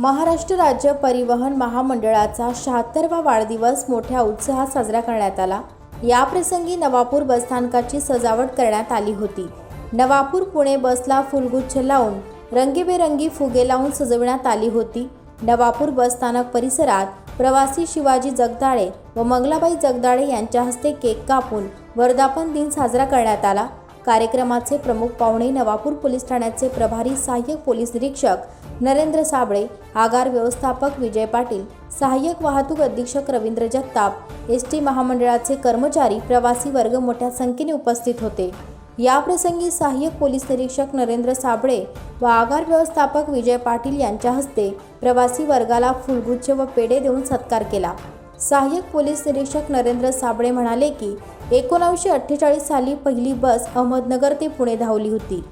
महाराष्ट्र राज्य परिवहन महामंडळाचा शहात्तरवा वाढदिवस मोठ्या उत्साहात साजरा करण्यात आला. याप्रसंगी नवापूर बसस्थानकाची सजावट करण्यात आली होती. नवापूर पुणे बसला फुलगुच्छ लावून रंगीबेरंगी फुगे लावून सजवण्यात आली होती. नवापूर बसस्थानक परिसरात प्रवासी शिवाजी जगदाळे व मंगलाबाई जगदाळे यांच्या हस्ते केक कापून वर्धापन दिन साजरा करण्यात आला. कार्यक्रमाचे प्रमुख पाहुणे नवापूर पोलीस ठाण्याचे प्रभारी सहाय्यक पोलीस निरीक्षक नरेंद्र साबळे आगार व्यवस्थापक विजय पाटील सहाय्यक वाहतूक अधीक्षक रवींद्र जगताप एस टी महामंडळाचे कर्मचारी प्रवासी वर्ग मोठ्या संख्येने उपस्थित होते. याप्रसंगी सहाय्यक पोलीस निरीक्षक नरेंद्र साबळे व आगार व्यवस्थापक विजय पाटील यांच्या हस्ते प्रवासी वर्गाला फुलगुच्छ व पेढे देऊन सत्कार केला. सहाय्यक पोलीस निरीक्षक नरेंद्र साबळे म्हणाले की एकोणावीसशे अठ्ठेचाळीस साली पहिली बस अहमदनगर ते पुणे धावली होती.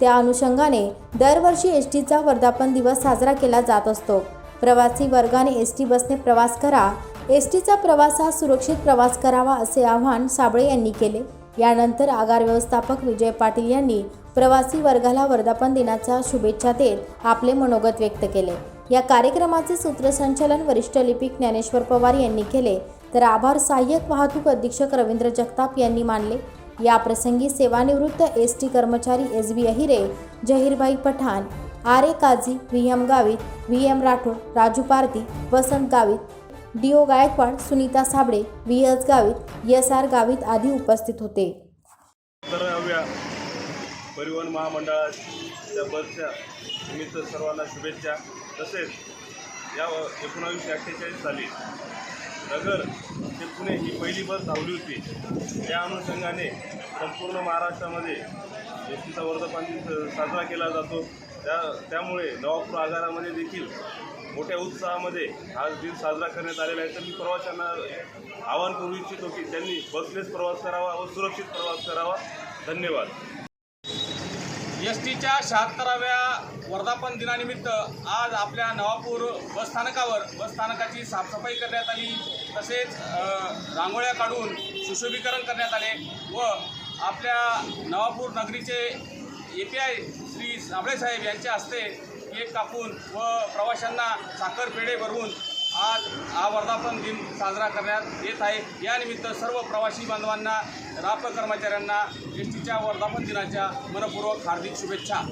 त्या अनुषंगाने दरवर्षी एस टीचा वर्धापन दिवस साजरा केला जात असतो. प्रवासी वर्गाने एस टी बसने प्रवास करा एस टीचा प्रवास हा सुरक्षित प्रवास करावा असे आवाहन साबळे यांनी केले. यानंतर आगार व्यवस्थापक विजय पाटील यांनी प्रवासी वर्गाला वर्धापन दिनाच्या शुभेच्छा देत आपले मनोगत व्यक्त केले. या कार्यक्रमाचे सूत्रसंचालन वरिष्ठ लिपिक ज्ञानेश्वर पवार यांनी केले. तर आभार. सहाय्यक वाहतूक अधीक्षक रवींद्र जगताप यांनी मानले. याप्रसंगी सेवानिवृत्त एस टी कर्मचारी S B Ahire Zahirbhai Pathan R A Kazi V M Gavit V M Rathod Raju Pardhi Vasant Gavit D O Gaikwad Sunita Sable V S Gavit S R Gavit आदी उपस्थित होते. परिवहन महामंडळाच्या बसच्या निमित्त सर्वांना शुभेच्छा. तसेच या एकोणावीसशे अठ्ठेचाळीस साली नगर ते पुणे ही पहिली बस धावली होती. त्या अनुषंगाने संपूर्ण महाराष्ट्रामध्ये एस टीचा वर्धापन दिन स- साजरा केला जातो. त्या त्यामुळे नवापूर आगारामध्ये देखील मोठ्या उत्साहामध्ये हा दिन साजरा करण्यात आलेला आहे. तर मी प्रवाशांना आवाहन करू इच्छितो की त्यांनी बसनेच प्रवास करावा व सुरक्षित प्रवास करावा. धन्यवाद. एस टीच्या शहात्तराव्या वर्धापन दिनानिमित्त आज आपल्या नवापूर बसस्थानकावर बसस्थानकाची साफसफाई करण्यात आली. तसेच रांगोळ्या काढून सुशोभीकरण करण्यात आले व आपल्या नवापूर नगरीचे ए पी आय श्री साबळेसाहेब यांच्या हस्ते केक कापून व प्रवाशांना साखरपेढे भरवून आज हा वर्धापन दिन साजरा करण्यात येत आहे. यानिमित्त सर्व प्रवासी बांधवांना राप कर्मचाऱ्यांना एस टीच्या वर्धापन दिनाच्या मनपूर्वक हार्दिक शुभेच्छा.